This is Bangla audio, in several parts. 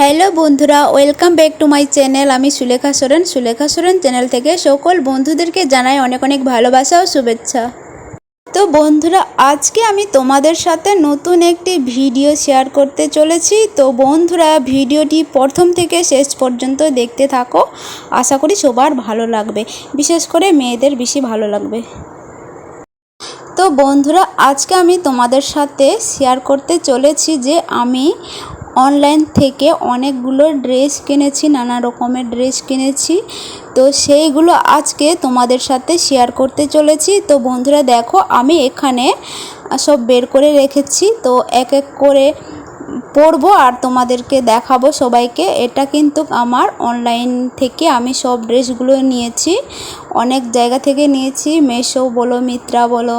হ্যালো বন্ধুরা, welcome back to my channel. আমি সুলেখা সোরেন। সুলেখা সোরেন চ্যানেল থেকে সকল বন্ধুদেরকে জানাই অনেক অনেক ভালোবাসা ও শুভেচ্ছা। তো বন্ধুরা, আজকে আমি তোমাদের সাথে নতুন একটি ভিডিও শেয়ার করতে চলেছি। তো বন্ধুরা, ভিডিওটি প্রথম থেকে শেষ পর্যন্ত দেখতে থাকো। আশা করি সবার ভালো লাগবে। বিশেষ করে মেয়েদের বেশি ভালো লাগবে। তো বন্ধুরা, আজকে আমি তোমাদের সাথে শেয়ার করতে চলেছি যে আমি অনলাইন থেকে অনেকগুলো ড্রেস কিনেছি, নানা রকমের ড্রেস কিনেছি। তো সেইগুলো আজকে তোমাদের সাথে শেয়ার করতে চলেছি। তো বন্ধুরা দেখো, আমি এখানে সব বের করে রেখেছি। তো এক এক করে পরবো আর তোমাদেরকে দেখাবো সবাইকে। এটা কিন্তু আমার অনলাইন থেকে আমি সব ড্রেসগুলো নিয়েছি। অনেক জায়গা থেকে নিয়েছি। মেশো বলো মিত্রা বলো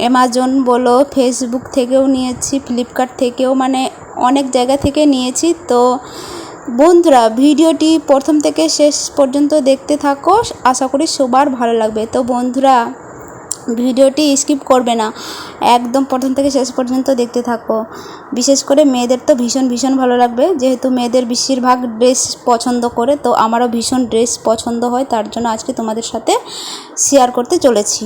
অ্যামাজন বলো ফেসবুক থেকেও নিয়েছি ফ্লিপকার্ট থেকেও মানে অনেক জায়গা থেকে নিয়েছি। তো বন্ধুরা, ভিডিওটি প্রথম থেকে শেষ পর্যন্ত দেখতে থাকো। আশা করি সবার ভালো লাগবে। তো বন্ধুরা, ভিডিওটি স্কিপ করবে না। একদম প্রথম থেকে শেষ পর্যন্ত দেখতে থাকো। বিশেষ করে মেয়েদের তো ভীষণ ভীষণ ভালো লাগবে। যেহেতু মেয়েদের বেশিরভাগ ড্রেস পছন্দ করে, তো আমারও ভীষণ ড্রেস পছন্দ হয়। তার জন্য আজকে তোমাদের সাথে শেয়ার করতে চলেছি।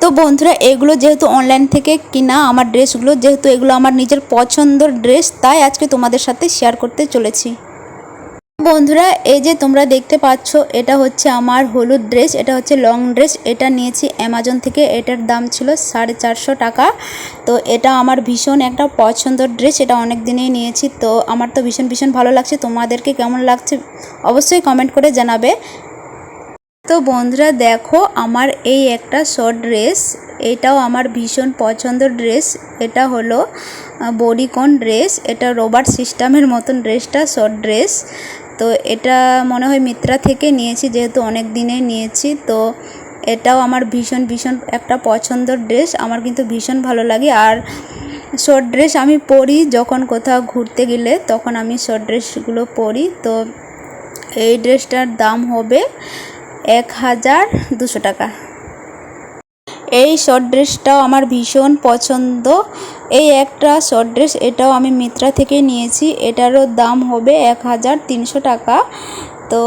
তো বন্ধুরা, এগুলো যেহেতু অনলাইন থেকে কিনা আমার ড্রেসগুলো যেহেতু এগুলো আমার নিজের পছন্দের ড্রেস তাই আজকে তোমাদের সাথে শেয়ার করতে চলেছি। বন্ধুরা, এই যে তোমরা দেখতে পাচ্ছ, এটা হচ্ছে আমার হলুদ ড্রেস এটা হচ্ছে লং ড্রেস এটা নিয়েছি অ্যামাজন থেকে, এটার দাম ছিল সাড়ে চারশো টাকা। তো এটা আমার ভীষণ একটা পছন্দের ড্রেস এটা অনেক দিনেই নিয়েছি, তো আমার তো ভীষণ ভীষণ ভালো লাগছে, তোমাদেরকে কেমন লাগছে অবশ্যই কমেন্ট করে জানাবে। তো বন্ধুরা দেখো আমার এই একটা শর্ট ড্রেস এটাও আমার ভীষণ পছন্দের ড্রেস এটা হলো বডিকন ড্রেস এটা রোবার সিস্টেমের মতন ড্রেসটা শর্ট ড্রেস তো এটা মনে হয় মিত্রা থেকে নিয়েছি, যেহেতু অনেক দিনে নিয়েছি, তো এটাও আমার ভীষণ ভীষণ একটা পছন্দের ড্রেস আমার কিন্তু ভীষণ ভালো লাগে। আর শর্ট ড্রেস আমি পরি যখন কোথাও ঘুরতে গেলে, তখন আমি শর্ট ড্রেসগুলো পরি। তো এই ড্রেসটার দাম হবে এক হাজার দুশো টাকা। এই শর্ট ড্রেসটাও আমার ভীষণ পছন্দ। এই একটা শর্ট ড্রেস এটাও আমি মিত্রা থেকে নিয়েছি। এটারও দাম হবে এক হাজার তিনশো টাকা। তো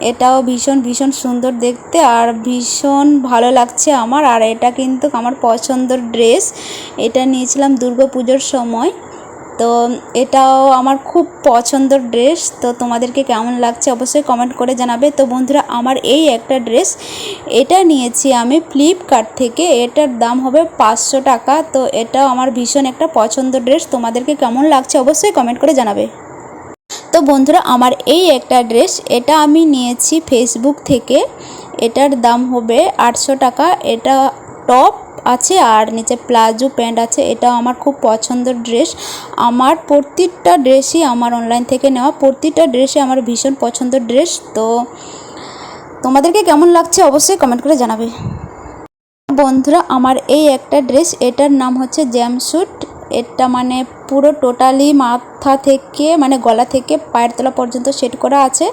এটাও ভীষণ ভীষণ সুন্দর দেখতে আর ভীষণ ভালো লাগছে আমার। আর এটা কিন্তু আমার পছন্দের ড্রেস এটা নিয়েছিলাম দুর্গা পুজোর সময়। তো এটাও আমার খুব পছন্দের ড্রেস, তো তোমাদেরকে কেমন লাগছে অবশ্যই কমেন্ট করে জানাবে। তো বন্ধুরা, আমার এই একটা ড্রেস, এটা নিয়েছি আমি ফ্লিপকার্ট থেকে, এটার দাম হবে পাঁচশো টাকা। তো এটাও আমার ভীষণ একটা পছন্দের ড্রেস, তোমাদেরকে কেমন লাগছে অবশ্যই কমেন্ট করে জানাবে। তো বন্ধুরা, আমার এই একটা ড্রেস, এটা আমি নিয়েছি ফেসবুক থেকে, এটার দাম হবে আটশো টাকা। এটা টপ আছে আর নিচে প্লাজো প্যান্ট আছে এটা আমার খুব পছন্দের ড্রেস। আমার প্রত্যেকটা ড্রেসই আমার অনলাইন থেকে নেওয়া, প্রতিটা ড্রেসই আমার ভীষণ পছন্দের ড্রেস। তো তোমাদেরকে কেমন লাগছে অবশ্যই কমেন্ট করে জানাবে। বন্ধুরা, আমার এই একটা ড্রেস, এটার নাম হচ্ছে জ্যামস্যুট। এটা মানে পুরো টোটালি মাথা থেকে মানে গলা থেকে পায়ের তলা পর্যন্ত সেট করা আছে।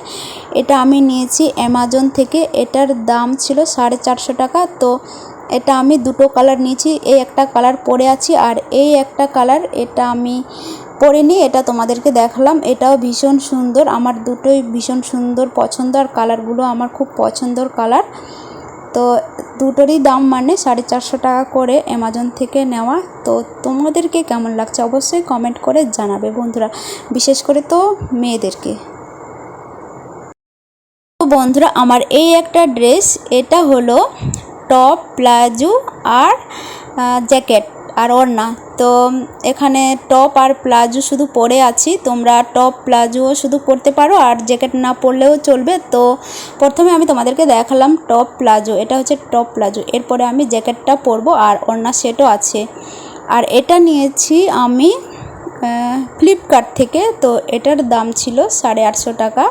এটা আমি নিয়েছি অ্যামাজন থেকে, এটার দাম ছিল সাড়ে চারশো টাকা। তো এটা আমি দুটো কালার নিয়েছি, এই একটা কালার পরে আছি আর এই একটা কালার এটা আমি পরিনি এটা তোমাদেরকে দেখালাম। এটাও ভীষণ সুন্দর, আমার দুটোই ভীষণ সুন্দর পছন্দ আর কালারগুলো আমার খুব পছন্দর কালার। তো দুটোরই দাম মানে সাড়ে চারশো টাকা করে অ্যামাজন থেকে নেওয়া। তো তোমাদেরকে কেমন লাগছে অবশ্যই কমেন্ট করে জানাবে বন্ধুরা, বিশেষ করে তো মেয়েদেরকে। তো বন্ধুরা, আমার এই একটা ড্রেস, এটা হলো টপ, প্লাজো আর জ্যাকেট আর ওড়না। তো এখানে টপ আর প্লাজো শুধু পরে আছি। তোমরা টপ প্লাজো শুধু পরতে পারো আর জ্যাকেট না পরলেও চলবে। তো প্রথমে আমি তোমাদেরকে দেখালাম টপ, প্লাজো। এটা হচ্ছে টপ, প্লাজো। এরপরে আমি জ্যাকেটটা পরবো আর ওড়না সেটও আছে। আর এটা নিয়েছি আমি ফ্লিপকার্ট থেকে। তো এটার দাম ছিল সাড়ে আটশো টাকা।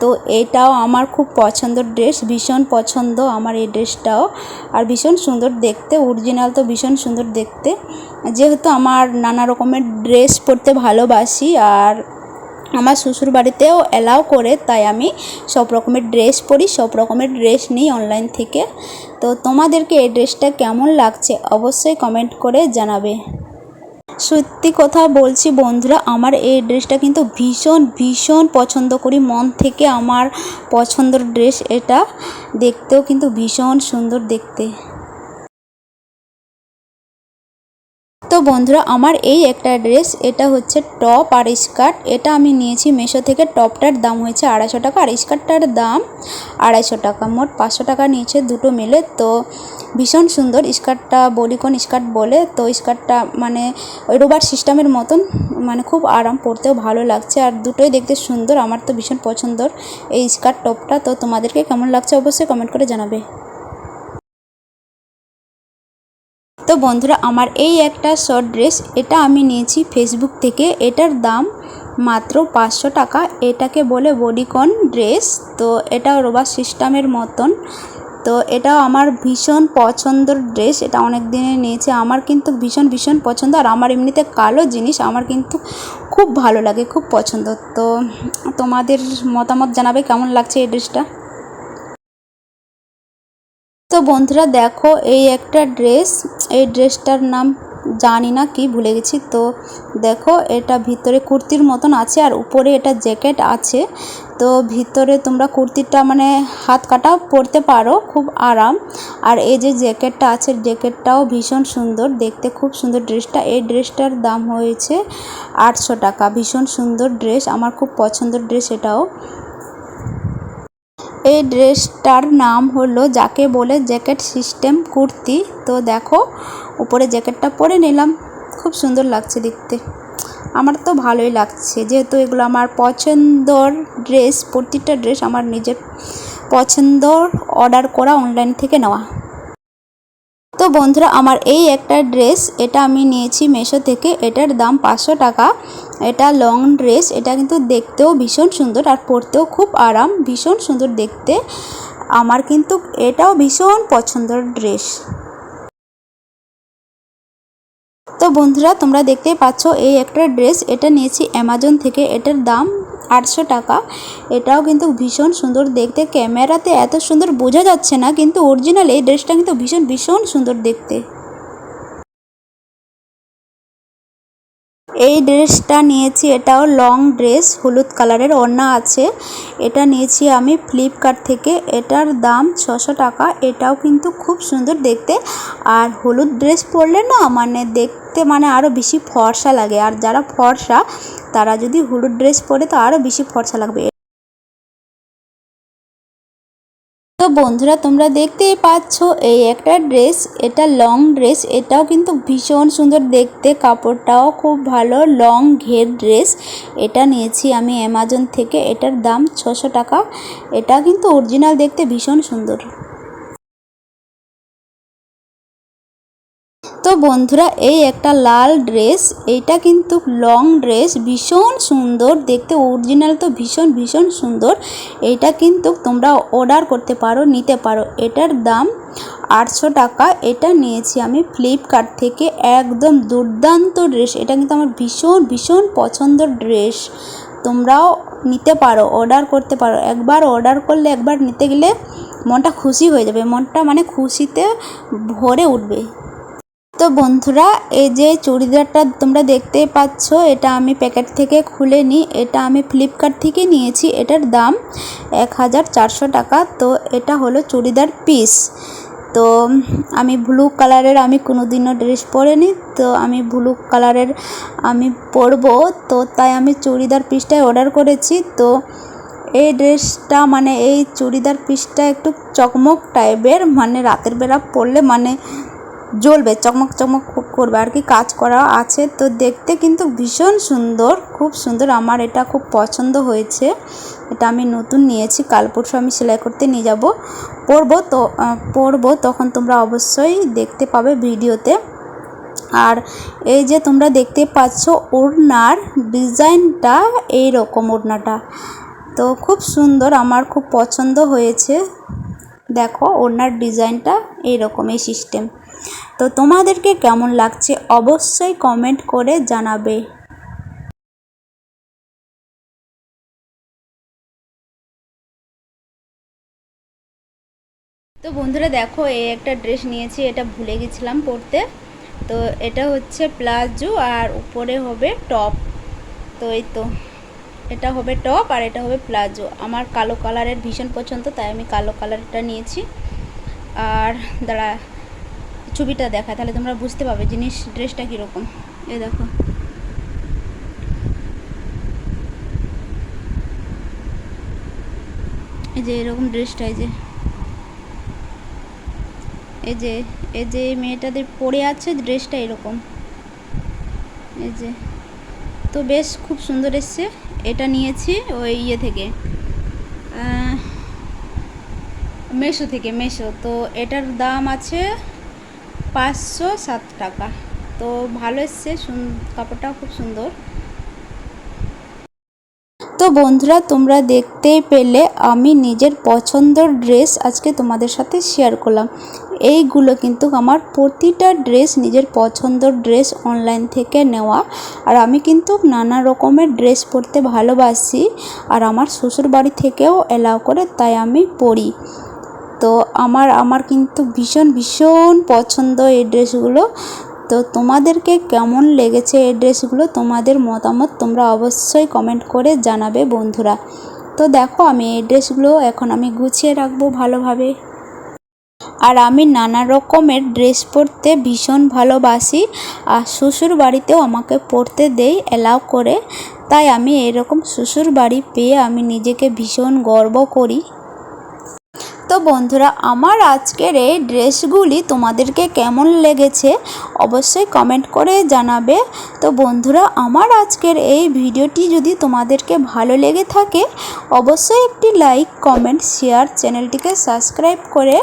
তো এটাও আমার খুব পছন্দের ড্রেস ভীষণ পছন্দ আমার এই ড্রেসটাও আর ভীষণ সুন্দর দেখতে অরিজিনাল তো ভীষণ সুন্দর দেখতে। যেহেতু আমার নানা রকমের ড্রেস পরতে ভালোবাসি আর আমার শ্বশুর বাড়িতেও অ্যালাউ করে, তাই আমি সব রকমের ড্রেস পরি, সব রকমের ড্রেস নিই অনলাইন থেকে। তো তোমাদেরকে এই ড্রেসটা কেমন লাগছে অবশ্যই কমেন্ট করে জানাবে। সত্যি কথা বলছি বন্ধুরা, আমার এই ড্রেসটা কিন্তু ভীষণ ভীষণ পছন্দ করি। মন থেকে আমার পছন্দের ড্রেস এটা। দেখতেও কিন্তু ভীষণ সুন্দর দেখতে। তো বন্ধুরা, আমার এই একটা ড্রেস, এটা হচ্ছে টপ আর স্কার্ট। এটা আমি নিয়েছি মেশো থেকে, টপটার দাম হয়েছে আড়াইশো টাকা। আর স্কার্টটার দাম আড়াইশো টাকা, মোট পাঁচশো টাকা নিয়েছে, দুটো মিলে। তো ভীষণ সুন্দর স্কার্টটা বলিকন স্কার্ট বলে। তো স্কার্টটা মানে ওই রোবার সিস্টেমের মতন মানে খুব আরাম, পরতেও ভালো লাগছে। আর দুটোই দেখতে সুন্দর, আমার তো ভীষণ পছন্দর এই স্কার্ট টপটা। তো তোমাদেরকে কেমন লাগছে অবশ্যই কমেন্ট করে জানাবে। তো বন্ধুরা, আমার এই একটা শর্ট ড্রেস, এটা আমি নিয়েছি ফেসবুক থেকে। এটার দাম মাত্র পাঁচশো টাকা। এটাকে বলে বডিকন ড্রেস। তো এটা রোবার সিস্টেমের মতন। তো এটা আমার ভীষণ পছন্দের ড্রেস এটা অনেক দিনে নিয়েছে। আমার কিন্তু ভীষণ ভীষণ পছন্দ। আর আমার এমনিতে কালো জিনিস আমার কিন্তু খুব ভালো লাগে, খুব পছন্দ। তো তোমাদের মতামত জানাবে, কেমন লাগছে এই ড্রেসটা তো বন্ধুরা দেখো, এই একটা ড্রেস এই ড্রেসটার নাম জানি না কি ভুলে গেছি। তো দেখো, এটা ভিতরে কুর্তির মতন আছে আর উপরে এটা জ্যাকেট আছে। তো ভিতরে তোমরা কুর্তিটা মানে হাত কাটা পরতে পারো, খুব আরাম। আর এই যে জ্যাকেটটা আছে, জ্যাকেটটাও ভীষণ সুন্দর, দেখতে খুব সুন্দর ড্রেসটা। এই ড্রেসটার দাম হয়েছে আটশো টাকা, ভীষণ সুন্দর ড্রেস, আমার খুব পছন্দের ড্রেস এটাও। এই ড্রেসটার নাম হলো যাকে বলে জ্যাকেট সিস্টেম কুর্তি। তো দেখো, উপরে জ্যাকেটটা পরে নিলাম। খুব সুন্দর লাগছে দেখতে। আমার তো ভালোই লাগছে। যেহেতু এগুলো আমার পছন্দর ড্রেস, প্রতিটা ড্রেস আমার নিজের পছন্দর অর্ডার করা, অনলাইন থেকে নেওয়া। তো বন্ধুরা, আমার এই একটা ড্রেস, এটা আমি নিয়েছি মেশো থেকে। এটার দাম পাঁচশো টাকা। এটা লং ড্রেস, এটা কিন্তু দেখতেও ভীষণ সুন্দর আর পরতেও খুব আরাম, ভীষণ সুন্দর দেখতে। আমার কিন্তু এটাও ভীষণ পছন্দের ড্রেস। তো বন্ধুরা, তোমরা দেখতেই পাচ্ছ এই একটা ড্রেস, এটা নিয়েছি অ্যামাজন থেকে। এটার দাম আটশো টাকা। এটাও কিন্তু ভীষণ সুন্দর। দেখতে ক্যামেরাতে এত সুন্দর বোঝা যাচ্ছে না, কিন্তু অরিজিনাল এই ড্রেসটা কিন্তু ভীষণ ভীষণ সুন্দর দেখতে। এই ড্রেসটা নিয়েছি, এটাও লং ড্রেস হলুদ কালারের ওড়না আছে। এটা নিয়েছি আমি ফ্লিপকার্ট থেকে। এটার দাম ছশো টাকা। এটাও কিন্তু খুব সুন্দর দেখতে। আর হলুদ ড্রেস পরলে না মানে দেখতে মানে আরও বেশি ফর্সা লাগে। আর যারা ফর্সা তারা যদি হলুদ ড্রেস পরে, তো আরও বেশি ফর্সা লাগবে। তো বন্ধুরা, তোমরা দেখতেই পাচ্ছ এই একটা ড্রেস। এটা লং ড্রেস। এটাও কিন্তু ভীষণ সুন্দর দেখতে। কাপড়টাও খুব ভালো, লং ঘের ড্রেস। এটা নিয়েছি আমি অ্যামাজন থেকে। এটার দাম ছশো টাকা। এটা কিন্তু অরিজিনাল দেখতে ভীষণ সুন্দর। বন্ধুরা, এই একটা লাল ড্রেস, এইটা কিন্তু লং ড্রেস, ভীষণ সুন্দর, দেখতে অরিজিনাল তো ভীষণ ভীষণ সুন্দর। এইটা কিন্তু তোমরা অর্ডার করতে পারো, নিতে পারো। এটার দাম আটশো টাকা, এটা নিয়েছি আমি ফ্লিপকার্ট থেকে। একদম দুর্দান্ত ড্রেস, এটা কিন্তু আমার ভীষণ ভীষণ পছন্দের ড্রেস। তোমরাও নিতে পারো অর্ডার করতে পারো। একবার অর্ডার করলে, একবার নিতে গেলে মনটা খুশি হয়ে যাবে। মনটা মানে খুশিতে ভরে উঠবে। তো বন্ধুরা, এই যে চুড়িদারটা তোমরা দেখতে পাচ্ছ, এটা আমি প্যাকেট থেকে খুলে নিই। এটা আমি ফ্লিপকার্ট থেকে নিয়েছি, এটার দাম এক হাজার চারশো টাকা। তো এটা হলো চুড়িদার পিস। তো আমি ব্লু কালারের আমি কোনো দিনও ড্রেস পরিনি, তো আমি ব্লু কালারের আমি পরবো। তো তাই আমি চুড়িদার পিসটাই অর্ডার করেছি। তো এই ড্রেসটা মানে এই চুড়িদার পিসটা একটু চকমক টাইপের মানে রাতের বেলা পরলে মানে জ্বলবে, চকমক চকমক করবে। আর কি কাজ করা আছে, তো দেখতে কিন্তু ভীষণ সুন্দর, খুব সুন্দর। আমার এটা খুব পছন্দ হয়েছে। এটা আমি নতুন নিয়েছি, কাল পরশু আমি সেলাই করতে নিয়ে যাব। পরবো তো পরবো তখন তোমরা অবশ্যই দেখতে পাবে ভিডিওতে। আর এই যে তোমরা দেখতে পাচ্ছ ওড়নার ডিজাইনটা এই রকম ওড়নাটা। তো খুব সুন্দর, আমার খুব পছন্দ হয়েছে। দেখো, ওড়নার ডিজাইনটা এইরকম, এই সিস্টেম। তো তোমাদেরকে কেমন লাগছে অবশ্যই কমেন্ট করে জানাবে। তো বন্ধুরা দেখো এই একটা ড্রেস নিয়েছি, এটা ভুলে গেছিলাম পরতে। তো এটা হচ্ছে প্লাজো আর উপরে হবে টপ তো এই তো, এটা হবে টপ আর এটা হবে প্লাজো। আমার কালো কালারের ভীষণ পছন্দ, তাই আমি কালো কালারটা নিয়েছি। আর দাঁড়া ছবিটা দেখা তাহলে তোমরা বুঝতে পারবে জিনিস, ড্রেসটা কীরকম। এই দেখো। এই যে এরকম ড্রেসটা, এই যে। এই যে এই যে মেয়েটাদের পরে আছে, ড্রেসটা এরকম। এই যে। তো বেশ, খুব সুন্দর এসছে। এটা নিয়েছি ওই ইয়ে থেকে মেশো থেকে, মেশো। তো এটার দাম আছে পাঁচশো সাত টাকা। তো ভালো এসছে কাপড়টাও খুব সুন্দর। তো বন্ধুরা, তোমরা দেখতেই পেলে আমি নিজের পছন্দের ড্রেস আজকে তোমাদের সাথে শেয়ার করলাম। এইগুলো কিন্তু আমার প্রতিটা ড্রেস নিজের পছন্দর ড্রেস অনলাইন থেকে নেওয়া। আর আমি কিন্তু নানা রকমের ড্রেস পরতে ভালোবাসি। আর আমার শ্বশুর বাড়ি থেকেও এলাও করে, তাই আমি পরি। তো আমার আমার কিন্তু ভীষণ ভীষণ পছন্দ এই ড্রেসগুলো। তো তোমাদেরকে কেমন লেগেছে এই ড্রেসগুলো, তোমাদের মতামত তোমরা অবশ্যই কমেন্ট করে জানাবে বন্ধুরা। তো দেখো, আমি এই ড্রেসগুলো এখন আমি গুছিয়ে রাখব ভালোভাবে। আর আমি নানা রকমের ড্রেস পরতে ভীষণ ভালোবাসি। আর শ্বশুর বাড়িতেও আমাকে পরতে দেই অ্যালাউ করে। তাই আমি এরকম শ্বশুর বাড়ি পেয়ে আমি নিজেকে ভীষণ গর্ব করি। বন্ধুরা, আমার আজকের এই ড্রেসগুলি তোমাদেরকে কেমন লেগেছে অবশ্যই কমেন্ট করে জানাবে। তো বন্ধুরা, আমার আজকের এই ভিডিওটি যদি তোমাদেরকে ভালো লেগে থাকে, অবশ্যই একটি লাইক কমেন্ট শেয়ার চ্যানেলটিকে সাবস্ক্রাইব করে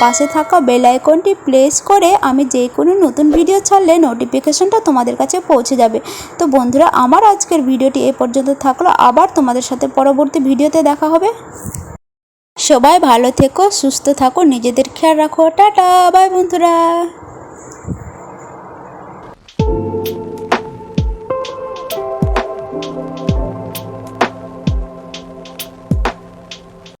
পাশে থাকা বেল আইকনটি প্লেস করে আমি যে কোনো নতুন ভিডিও ছাড়লে নোটিফিকেশনটা তোমাদের কাছে পৌঁছে যাবে। তো বন্ধুরা, আমার আজকের ভিডিওটি এ পর্যন্ত থাকল। আবার তোমাদের সাথে পরবর্তী ভিডিওতে দেখা হবে। সবাই ভালো থেকো সুস্থ থাকো নিজেদের খেয়াল রাখো। টাটা বাই বন্ধুরা।